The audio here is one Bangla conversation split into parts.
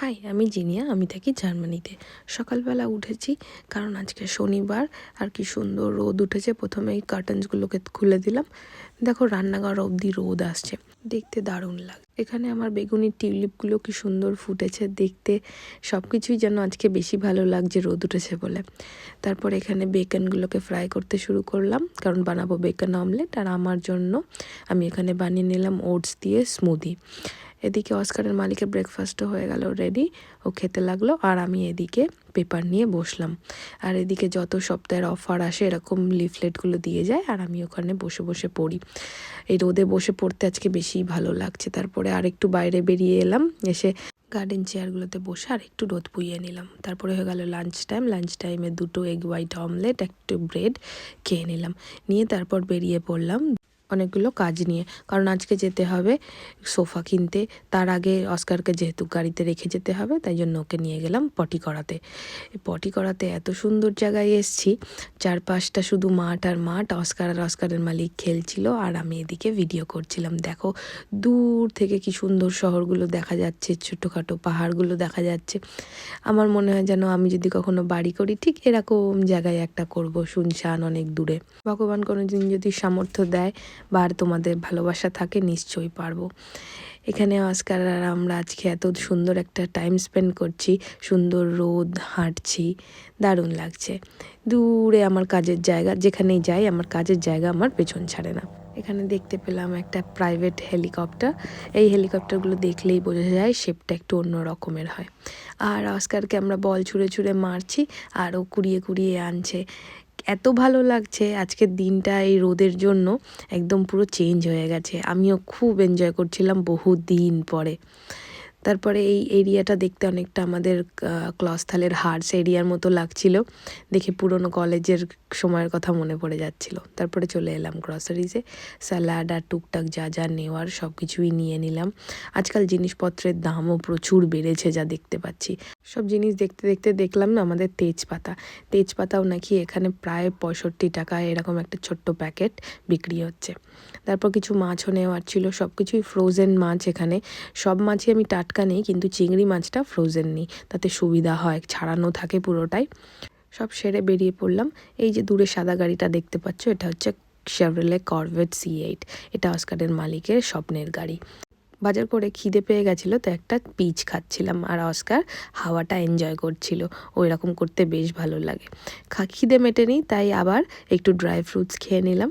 হাই, আমি জিনিয়া, আমি থাকি জার্মানিতে। সকালবেলা উঠেছি, কারণ আজকে শনিবার, আর কি সুন্দর রোদ উঠেছে। প্রথমে এই কার্টেন্সগুলোকে খুলে দিলাম। দেখো, রান্নাঘর অবধি রোদ আসছে। দেখতে দারুণ লাগে এখানে আমার বেগুনি টিউলিপগুলো কি সুন্দর ফুটেছে দেখতে। সব কিছুই যেন আজকে বেশি ভালো লাগছে রোদ উঠেছে বলে। তারপর এখানে বেকনগুলোকে ফ্রাই করতে শুরু করলাম, কারণ বানাবো বেকন অমলেট। আর আমার জন্য আমি এখানে বানিয়ে নিলাম ওটস দিয়ে স্মুদি। এদিকে অস্কারের মালিকের ব্রেকফাস্টও হয়ে গেল রেডি ও খেতে লাগল, আর আমি এদিকে পেপার নিয়ে বসলাম। আর এদিকে যত সপ্তাহের অফার আসে, এরকম লিফলেটগুলো দিয়ে যায়, আর আমি ওখানে বসে বসে পড়ি। এই রোদে বসে পড়তে আজকে বেশি ভালো লাগছে। তারপরে আর একটু বাইরে বেরিয়ে এলাম, এসে গার্ডেন চেয়ারগুলোতে বসে আর একটু রোদ পুইয়ে নিলাম। তারপরে হয়ে গেল লাঞ্চ টাইম লাঞ্চ টাইমে দুটো এগ হোয়াইট অমলেট একটু ব্রেড খেয়ে নিলাম। নিয়ে তারপর বেরিয়ে পড়লাম। অনেকগুলো কাজ নিয়ে। কারণ আজকে যেতে হবে সোফা কিনতে, তার আগে অস্কারকে যেহেতু গাড়িতে রেখে যেতে হবে, তাই জন্য ওকে নিয়ে গেলাম পটি করাতে। পটি করাতে এত সুন্দর জায়গায় এসছি, চারপাশটা শুধু মাঠ আর মাঠ, অস্কার আর অস্কারের মালিক খেলছিল আর আমি এদিকে ভিডিও করছিলাম। দেখো, দূর থেকে কি সুন্দর শহরগুলো দেখা যাচ্ছে, ছোটোখাটো পাহাড়গুলো দেখা যাচ্ছে। আমার মনে হয় যেন আমি যদি কখনো বাড়ি করি, ঠিক এরকম জায়গায় একটা করব, শুনশান অনেক দূরে। ভগবান কোনো দিন যদি সামর্থ্য দেয় বা আর তোমাদের ভালোবাসা থাকে, নিশ্চয়ই পারব। এখানে অস্কার আর আমরা আজকে এত সুন্দর একটা টাইম স্পেন্ড করছি, সুন্দর রোদ, হাঁটছি, দারুণ লাগছে। দূরে আমার কাজের জায়গা, যেখানেই যাই আমার কাজের জায়গা আমার পেছন ছাড়ে না। এখানে দেখতে পেলাম একটা প্রাইভেট হেলিকপ্টার এই হেলিকপ্টারগুলো দেখলেই বোঝা যায় শেপটা একটু অন্য রকমের হয়। আর অস্কারকে আমরা বল ছুঁড়ে ছুঁড়ে মারছি, আর ও কুড়িয়ে কুড়িয়ে আনছে। এত ভালো লাগছে আজকের দিনটা এই রোদের জন্য, একদম পুরো চেঞ্জ হয়ে গেছে। আমিও খুব এনজয় করছিলাম বহু দিন পরে। তারপরে এই এরিয়াটা দেখতে অনেকটা আমাদের ক্লস্থলের হার্স এরিয়ার মতো লাগছিল। দেখে পুরনো কলেজের সময়ের কথা মনে পড়ে যাচ্ছিল। তারপরে চলে এলাম গ্রসারিজে স্যালাড আর টুকটাক যা যা নেওয়ার সব কিছুই নিয়ে নিলাম। আজকাল জিনিসপত্রের দামও প্রচুর বেড়েছে যা দেখতে পাচ্ছি। সব জিনিস দেখতে দেখতে দেখলাম না, আমাদের তেজপাতা। তেজপাতাও নাকি এখানে প্রায় পঁয়ষট্টি টাকা এরকম একটা ছোট্ট প্যাকেট বিক্রি হচ্ছে। তারপর কিছু মাছও নেওয়ার ছিল সব কিছুই ফ্রোজেন মাছ এখানে। সব মাছই আমি টাটকা নেই, কিন্তু চিংড়ি মাছটা ফ্রোজেন নেই। তাতে সুবিধা হয়, ছাড়ানো থাকে পুরোটাই। সব সেরে বেরিয়ে পড়লাম। এই যে দূরে সাদা গাড়িটা দেখতে পাচ্ছ, এটা হচ্ছে শেভরেলে করভেট সি এইট এটা অস্কারের মালিকের স্বপ্নের গাড়ি। বাজার করে খিদে পেয়ে গেছিল, তো একটা পিচ খাচ্ছিলাম। আর অস্কার হাওয়াটা এনজয় করছিল। ওই রকম করতে বেশ ভালো লাগে। খা খিদে মেটেনি, তাই আবার একটু ড্রাই ফ্রুটস খেয়ে নিলাম।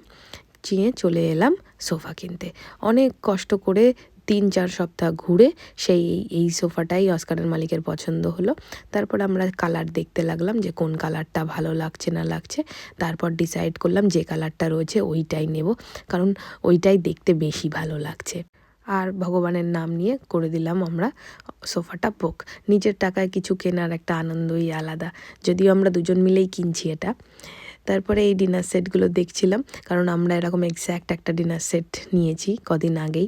চিয়ে চলে এলাম সোফা কিনতে। অনেক কষ্ট করে তিন চার সপ্তাহ ঘুরে সেই এই সোফাটাই অস্কারের মালিকের পছন্দ হলো। তারপর আমরা কালার দেখতে লাগলাম যে কোন কালারটা ভালো লাগছে না লাগছে। তারপর ডিসাইড করলাম যে কালারটা রয়েছে ওইটাই নেব, কারণ ওইটাই দেখতে বেশি ভালো লাগছে। আর ভগবানের নাম নিয়ে করে দিলাম আমরা সোফাটা বুক নিজের টাকায় কিছু কেনার একটা আনন্দই আলাদা, যদিও আমরা দুজন মিলেই কিনছি এটা। তারপরে এই ডিনার সেটগুলো দেখছিলাম, কারণ আমরা এরকম এক্স্যাক্ট একটা ডিনার সেট নিয়েছি কদিন আগেই।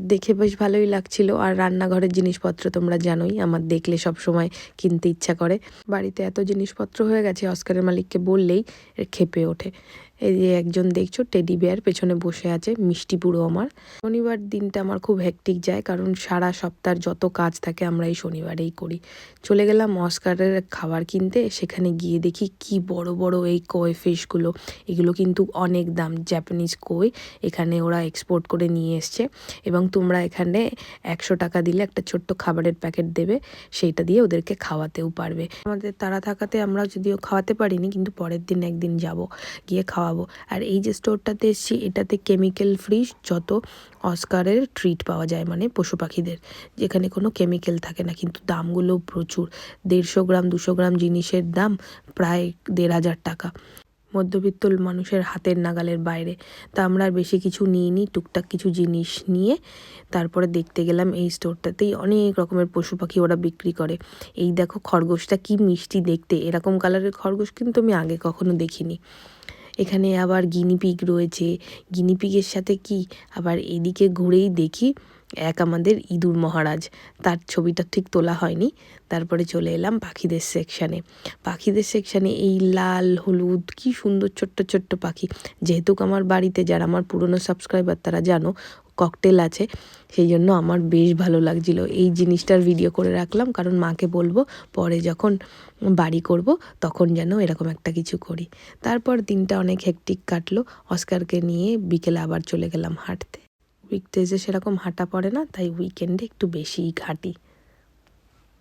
দেখে বেশ ভালোই লাগছিল। আর রান্নাঘরের জিনিসপত্র তোমরা জানোই, আমার দেখলে সব সময় কিনতে ইচ্ছা করে। বাড়িতে এত জিনিসপত্র হয়ে গেছে, অস্কারের মালিককে বললেই খেপে ওঠে। এই যে একজন দেখছ টেডি বেয়ার পেছনে বসে আছে, মিষ্টি পুরো আমার। শনিবার দিনটা আমার খুব হ্যাকটিক যায়, কারণ সারা সপ্তাহের যত কাজ থাকে আমরা এই শনিবারেই করি। চলে গেলাম অস্কারের খাবার কিনতে, সেখানে গিয়ে দেখি কি বড় বড় এই কই ফিশগুলো এগুলো কিন্তু অনেক দাম জাপানিজ কই এখানে ওরা এক্সপোর্ট করে নিয়ে এসছে। এবং তোমরা এখানে একশো টাকা দিলে একটা ছোট্ট খাবারের প্যাকেট দেবে, সেইটা দিয়ে ওদেরকে খাওয়াতেও পারবে। আমাদের তারা থাকাতে আমরা যদিও খাওয়াতে পারিনি, কিন্তু পরের দিন একদিন যাব। গিয়ে খাওয়া খাওয়াবো আর এই যে স্টোরটাতে এসেছি, এটাতে কেমিক্যাল ফ্রি যত অস্কারের ট্রিট পাওয়া যায় মানে পশু পাখিদের, যেখানে কোনো কেমিক্যাল থাকে না, কিন্তু দামগুলো প্রচুর। দেড়শো গ্রাম, দুশো গ্রাম জিনিসের দাম প্রায় দেড় হাজার টাকা। মধ্যবিত্ত মানুষের হাতের নাগালের বাইরে। তা আমরা আর বেশি কিছু নিইনি, টুকটাক কিছু জিনিস নিয়ে তারপরে দেখতে গেলাম এই স্টোরটাতেই অনেক রকমের পশু পাখি ওরা বিক্রি করে। এই দেখো খরগোশটা কি মিষ্টি দেখতে, এরকম কালারের খরগোশ কিন্তু আমি আগে কখনো দেখিনি। এখানে আবার গিনিপিগ রয়েছে। গিনিপিগের সাথে কি? আবার এদিকে ঘুরেই দেখি এক আমাদের ইঁদুর মহারাজ। তার ছবিটা ঠিক তোলা হয়নি। তারপরে চলে এলাম পাখিদের সেকশানে পাখিদের সেকশানে এই লাল, হলুদ, কি সুন্দর ছোট্ট ছোট্ট পাখি। যেহেতু আমার বাড়িতে যারা আমার পুরনো সাবস্ক্রাইবার তারা জানো ককটেল আছে, সেই জন্য আমার বেশ ভালো লাগছিল। এই জিনিসটার ভিডিও করে রাখলাম, কারণ মাকে বলব পরে যখন বাড়ি করব তখন যেন এরকম একটা কিছু করি। তারপর দিনটা অনেক হেকটিক কাটলো, অস্কারকে নিয়ে বিকেলে আবার চলে গেলাম হাঁটতে। উইকডেজে সেরকম হাঁটা পড়ে না, তাই উইকেন্ডে একটু বেশিই ঘাঁটি।